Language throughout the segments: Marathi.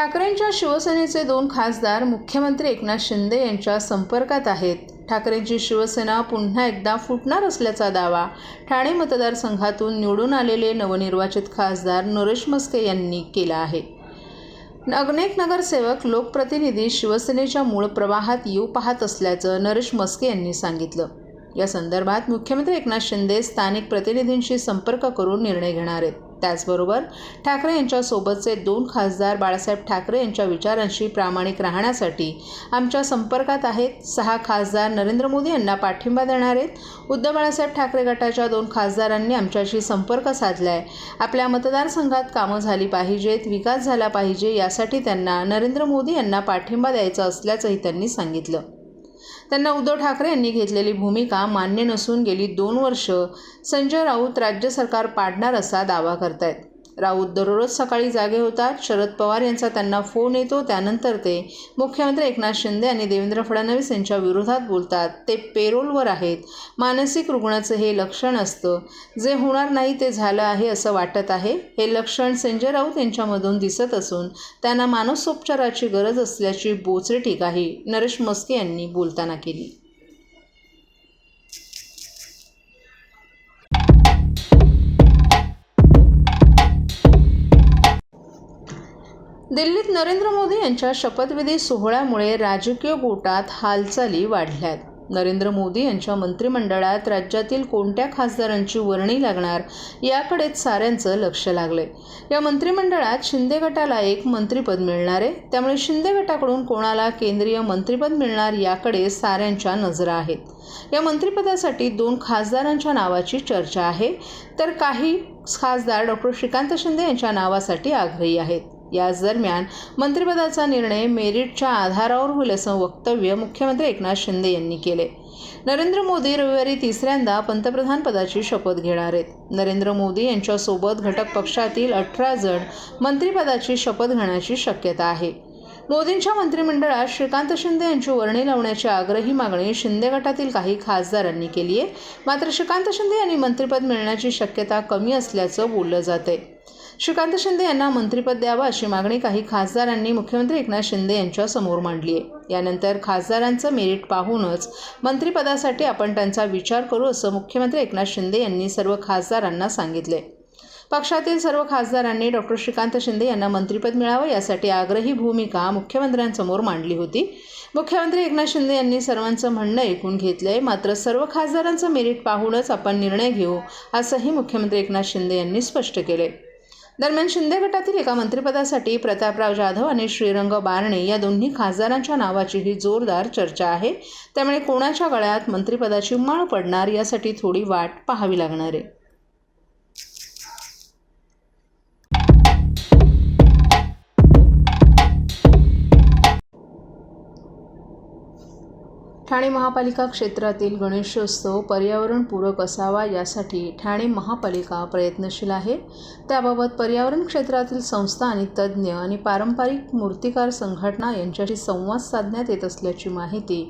ठाकरेंच्या शिवसेनेचे दोन खासदार मुख्यमंत्री एकनाथ शिंदे यांच्या संपर्कात आहेत. ठाकरेंची शिवसेना पुन्हा एकदा फुटणार असल्याचा दावा ठाणे मतदारसंघातून निवडून आलेले नवनिर्वाचित खासदार नरेश मस्के यांनी केला आहे. अनेक नगरसेवक लोकप्रतिनिधी शिवसेनेच्या मूळ प्रवाहात येऊ पाहत असल्याचं नरेश मस्के यांनी सांगितलं. या संदर्भात मुख्यमंत्री एकनाथ शिंदे स्थानिक प्रतिनिधींशी संपर्क करून निर्णय घेणार आहेत. त्याचबरोबर ठाकरे यांच्यासोबतचे दोन खासदार बाळासाहेब ठाकरे यांच्या विचारांशी प्रामाणिक राहण्यासाठी आमच्या संपर्कात आहेत. सहा खासदार नरेंद्र मोदी यांना पाठिंबा देणार आहेत. उद्धव बाळासाहेब ठाकरे गटाच्या दोन खासदारांनी आमच्याशी संपर्क साधला आहे आपल्या मतदारसंघात कामं झाली पाहिजेत विकास झाला पाहिजे यासाठी त्यांना नरेंद्र मोदी यांना पाठिंबा द्यायचा असल्याचंही त्यांनी सांगितलं. त्यांना उद्धव ठाकरे यांनी घेतलेली भूमिका मान्य नसून गेली दोन वर्ष संजय राऊत राज्य सरकार पाडणार असा दावा करतायत. राऊत दररोज सकाळी जागे होतात. शरद पवार यांचा त्यांना फोन येतो. त्यानंतर ते मुख्यमंत्री एकनाथ शिंदे आणि देवेंद्र फडणवीस यांच्या विरोधात बोलतात. ते पेरोलवर आहेत. मानसिक रुग्णाचं हे लक्षण असतं. जे होणार नाही ते झालं आहे असं वाटत आहे. हे लक्षण संजय राऊत यांच्यामधून दिसत असून त्यांना मानसोपचाराची गरज असल्याची बोचरे टीकाही नरेश मस्के यांनी बोलताना केली. दिल्लीत नरेंद्र मोदी यांच्या शपथविधी सोहळ्यामुळे राजकीय गोटात हालचाली वाढल्यात. नरेंद्र मोदी यांच्या मंत्रिमंडळात राज्यातील कोणत्या खासदारांची वर्णी लागणार याकडेच साऱ्यांचं लक्ष लागले या मंत्रिमंडळात शिंदे गटाला एक मंत्रिपद मिळणार आहे. त्यामुळे शिंदे गटाकडून कोणाला केंद्रीय मंत्रिपद मिळणार याकडे साऱ्यांच्या नजरा आहेत. या मंत्रिपदासाठी दोन खासदारांच्या नावाची चर्चा आहे. तर काही खासदार डॉक्टर श्रीकांत शिंदे यांच्या नावासाठी आग्रही आहेत. याच दरम्यान मंत्रिपदाचा निर्णय मेरिटच्या आधारावर होईल असं वक्तव्य मुख्यमंत्री एकनाथ शिंदे यांनी केले. नरेंद्र मोदी रविवारी तिसऱ्यांदा पंतप्रधान पदाची शपथ घेणार आहेत. नरेंद्र मोदी यांच्यासोबत घटक पक्षातील अठरा जण मंत्रिपदाची शपथ घेण्याची शक्यता आहे. मोदींच्या मंत्रिमंडळात श्रीकांत शिंदे यांची वर्णी लावण्याची आग्रही मागणी शिंदे गटातील काही खासदारांनी केली आहे. मात्र श्रीकांत शिंदे यांनी मंत्रिपद मिळण्याची शक्यता कमी असल्याचं बोललं जाते श्रीकांत शिंदे यांना मंत्रिपद द्यावं अशी मागणी काही खासदारांनी मुख्यमंत्री एकनाथ शिंदे यांच्यासमोर मांडली आहे. यानंतर खासदारांचं मेरिट पाहूनच मंत्रिपदासाठी आपण त्यांचा विचार करू असं मुख्यमंत्री एकनाथ शिंदे यांनी सर्व खासदारांना सांगितले. पक्षातील सर्व खासदारांनी डॉक्टर श्रीकांत शिंदे यांना मंत्रिपद मिळावं यासाठी आग्रही भूमिका मुख्यमंत्र्यांसमोर मांडली होती. मुख्यमंत्री एकनाथ शिंदे यांनी सर्वांचं म्हणणं ऐकून घेतलंय मात्र सर्व खासदारांचं मेरिट पाहूनच आपण निर्णय घेऊ असंही मुख्यमंत्री एकनाथ शिंदे यांनी स्पष्ट केले दरम्यान शिंदे गटातील एका मंत्रिपदासाठी प्रतापराव जाधव आणि श्रीरंग बारणे या दोन्ही खासदारांच्या नावाचीही जोरदार चर्चा आहे. त्यामुळे कोणाच्या गळ्यात मंत्रिपदाची माळ पडणार यासाठी थोडी वाट पाहावी लागणार आहे. ठाणे महापालिका क्षेत्रातील गणेशोत्सव पर्यावरणपूरक असावा यासाठी ठाणे महापालिका प्रयत्नशील आहे. त्याबाबत पर्यावरण क्षेत्रातील संस्था आणि तज्ज्ञ आणि पारंपरिक मूर्तिकार संघटना यांच्याशी संवाद साधण्यात येत असल्याची माहिती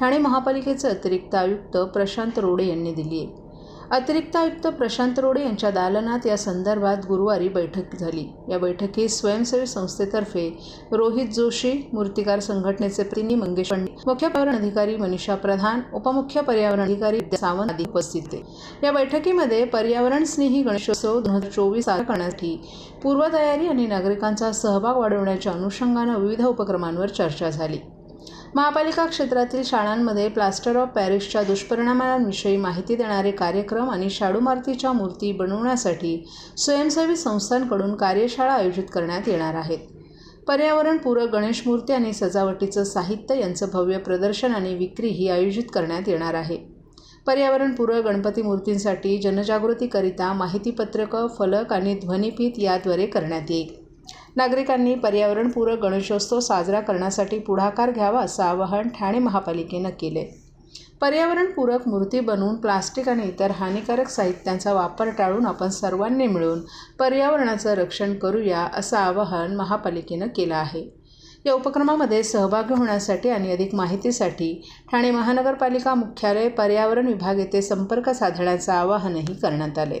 ठाणे महापालिकेचे अतिरिक्त आयुक्त प्रशांत रोडे यांनी दिली आहे. अतिरिक्त आयुक्त प्रशांत रोडे यांच्या दालनात या संदर्भात गुरुवारी बैठक झाली. या बैठकीत स्वयंसेवी संस्थेतर्फे रोहित जोशी मूर्तिकार संघटनेचे प्रतिनिधी मंगेश पंडित मुख्य पर्यावरण अधिकारी मनीषा प्रधान उपमुख्य पर्यावरण अधिकारी सावंत आदी उपस्थित होते. या बैठकीमध्ये पर्यावरण स्नेही गणेशोत्सव दोन हजार चोवीस साजरा करण्यासाठी पूर्वतयारी आणि नागरिकांचा सहभाग वाढवण्याच्या अनुषंगानं विविध उपक्रमांवर चर्चा झाली. महापालिका क्षेत्रातील शाळांमध्ये प्लास्टर ऑफ पॅरिसच्या दुष्परिणामांविषयी माहिती देणारे कार्यक्रम आणि शाडूमारतीच्या मूर्ती बनवण्यासाठी स्वयंसेवी संस्थांकडून कार्यशाळा आयोजित करण्यात येणार आहेत. पर्यावरणपूरक गणेश मूर्ती आणि सजावटीचं साहित्य यांचं भव्य प्रदर्शन आणि विक्री ही आयोजित करण्यात येणार आहे. पर्यावरणपूरक गणपती मूर्तींसाठी जनजागृतीकरिता माहितीपत्रकं फलक आणि ध्वनिफीत याद्वारे करण्यात येईल. नागरिकांनी पर्यावरणपूरक गणेशोत्सव साजरा करण्यासाठी पुढाकार घ्यावा असं आवाहन ठाणे महापालिकेनं केले पर्यावरणपूरक मूर्ती बनवून प्लास्टिक आणि इतर हानिकारक साहित्यांचा वापर टाळून आपण सर्वांनी मिळून पर्यावरणाचं रक्षण करूया असं आवाहन महापालिकेनं केलं आहे. या उपक्रमामध्ये सहभागी होण्यासाठी आणि अधिक माहितीसाठी ठाणे महानगरपालिका मुख्यालय पर्यावरण विभाग येथे संपर्क साधण्याचं आवाहनही करण्यात आले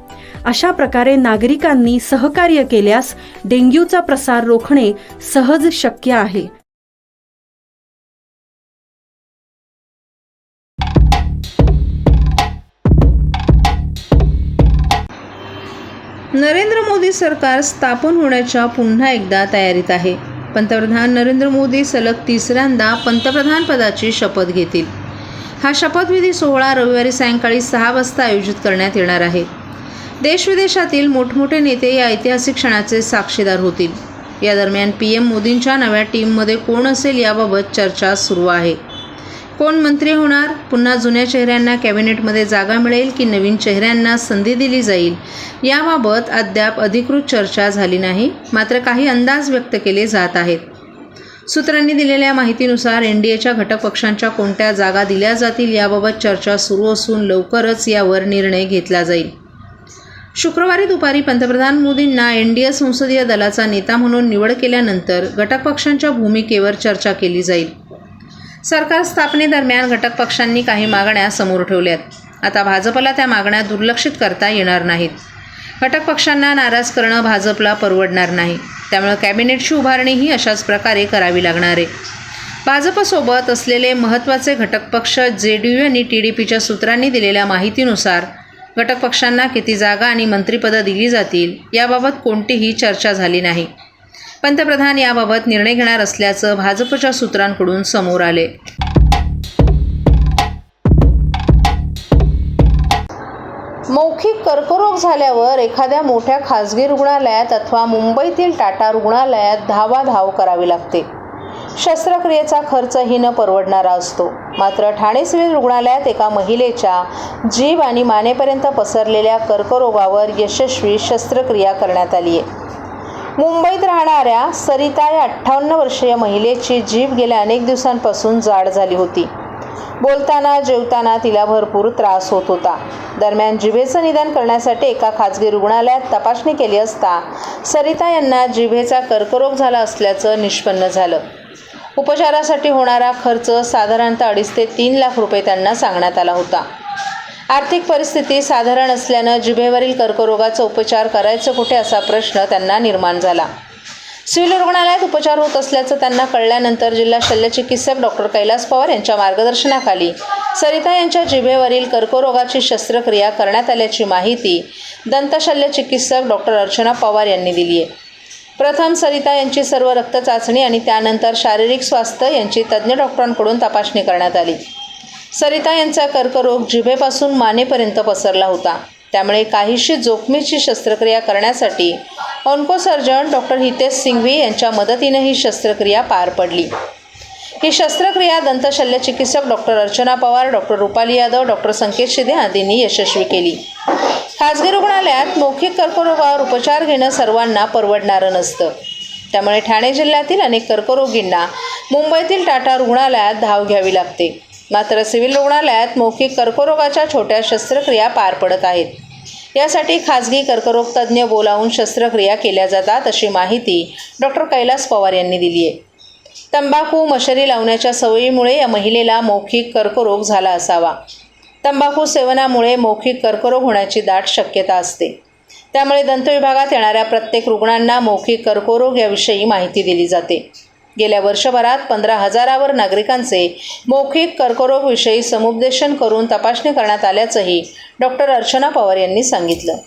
अशा प्रकारे नागरिकांनी सहकार्य केल्यास डेंग्यूचा प्रसार रोखणे सहज शक्य आहे. नरेंद्र मोदी सरकार स्थापन होण्याच्या पुन्हा एकदा तयारीत आहे. पंतप्रधान नरेंद्र मोदी सलग तिसऱ्यांदा पंतप्रधानपदाची शपथ घेतील. हा शपथविधी सोहळा रविवारी सायंकाळी सहा वाजता आयोजित करण्यात येणार आहे. देशविदेशातील मोठमोठे नेते या ऐतिहासिक क्षणाचे साक्षीदार होतील. या दरम्यान पी एम मोदींच्या नव्या टीममध्ये कोण असेल याबाबत चर्चा सुरू आहे. कोण मंत्री होणार? पुन्हा जुन्या चेहऱ्यांना कॅबिनेटमध्ये जागा मिळेल की नवीन चेहऱ्यांना संधी दिली जाईल? याबाबत अद्याप अधिकृत चर्चा झाली नाही मात्र काही अंदाज व्यक्त केले जात आहेत. सूत्रांनी दिलेल्या माहितीनुसार एन डी एच्या घटक पक्षांच्या कोणत्या जागा दिल्या जातील याबाबत चर्चा सुरू असून लवकरच यावर निर्णय घेतला जाईल. शुक्रवारी दुपारी पंतप्रधान मोदींना एन डी ए संसदीय दलाचा नेता म्हणून निवड केल्यानंतर घटक पक्षांच्या भूमिकेवर चर्चा केली जाईल. सरकार स्थापनेदरम्यान घटक पक्षांनी काही मागण्या समोर ठेवल्यात. आता भाजपला त्या मागण्या दुर्लक्षित करता येणार नाहीत. घटक पक्षांना नाराज करणं भाजपला परवडणार नाही. त्यामुळे कॅबिनेटची उभारणीही अशाच प्रकारे करावी लागणार आहे. भाजपसोबत असलेले महत्त्वाचे घटक पक्ष जे डी यू आणि टी डी पीच्या सूत्रांनी दिलेल्या माहितीनुसार घटक पक्षांना किती जागा आणि मंत्रिपदं दिली जातील याबाबत कोणतीही चर्चा झाली नाही. पंतप्रधान याबाबत निर्णय घेणार असल्याचं भाजपच्या सूत्रांकडून समोर आले. मौखिक कर्करोग झाल्यावर एखाद्या मोठ्या खाजगी रुग्णालयात अथवा मुंबईतील टाटा रुग्णालयात धावाधाव करावी लागते. शस्त्रक्रियेचा खर्चही न परवडणारा असतो. मात्र ठाणे सिव्हिल रुग्णालयात एका महिलेच्या जीभ आणि मानेपर्यंत पसरलेल्या कर्करोगावर यशस्वी शस्त्रक्रिया करण्यात आली आहे. मुंबईत राहणाऱ्या सरिता या अठ्ठावन्न वर्षीय महिलेची जीभ गेल्या अनेक दिवसांपासून जाड झाली होती. बोलताना जेवताना तिला भरपूर त्रास होत होता. दरम्यान जिभेचं निदान करण्यासाठी एका खाजगी रुग्णालयात तपासणी केली असता सरिता यांना जिभेचा कर्करोग झाला असल्याचं निष्पन्न झालं. उपचारासाठी होणारा खर्च साधारणतः अडीच ते तीन लाख रुपये त्यांना सांगण्यात आला होता. आर्थिक परिस्थिती साधारण असल्यानं जिभेवरील कर्करोगाचा उपचार करायचं कुठे असा प्रश्न त्यांना निर्माण झाला. सिव्हिल रुग्णालयात उपचार होत असल्याचं त्यांना कळल्यानंतर जिल्हा शल्यचिकित्सक डॉक्टर कैलास पवार यांच्या मार्गदर्शनाखाली सरिता यांच्या जिभेवरील कर्करोगाची शस्त्रक्रिया करण्यात आल्याची माहिती दंतशल्यचिकित्सक डॉक्टर अर्चना पवार यांनी दिली आहे प्रथम सरिता यांची सर्व रक्त चाचणी आणि त्यानंतर शारीरिक स्वास्थ्य यांची तज्ज्ञ डॉक्टरांकडून तपासणी करण्यात आली. सरिता यांचा कर्करोग जिभेपासून मानेपर्यंत पसरला होता. त्यामुळे काहीशी जोखमीची शस्त्रक्रिया करण्यासाठी ऑन्कोसर्जन डॉक्टर हितेश सिंघवी यांच्या मदतीने ही शस्त्रक्रिया पार पडली. ही शस्त्रक्रिया दंतशल्य चिकित्सक doctor Archana Pawar doctor Rupali Yadav doctor Sanket Shinde आदींनी यशस्वी केली. खाजगी रुग्णालयात मौखिक कर्करोगावर उपचार घेणं सर्वांना परवडणारं नसतं. त्यामुळे ठाणे जिल्ह्यातील अनेक कर्करोगींना मुंबईतील टाटा रुग्णालयात धाव घ्यावी लागते. मात्र सिव्हिल रुग्णालयात मौखिक कर्करोगाच्या छोट्या शस्त्रक्रिया पार पडत आहेत. यासाठी खाजगी कर्करोग तज्ज्ञ बोलावून शस्त्रक्रिया केल्या जातात अशी माहिती डॉक्टर कैलास पवार यांनी दिली आहे तंबाखू मशरी लावण्याच्या सवयीमुळे या महिलेला मौखिक कर्करोग झाला असावा. तंबाखू सेवनामुळे मौखिक कर्करोग होण्याची दाट शक्यता असते. त्यामुळे दंतविभागात येणाऱ्या प्रत्येक रुग्णांना मौखिक कर्करोग याविषयी माहिती दिली जाते. गेल्या वर्षभरात पंधरा हजारावर नागरिकांचे मौखिक कर्करोगविषयी समुपदेशन करून तपासणी करण्यात आल्याचंही डॉक्टर अर्चना पवार यांनी सांगितलं.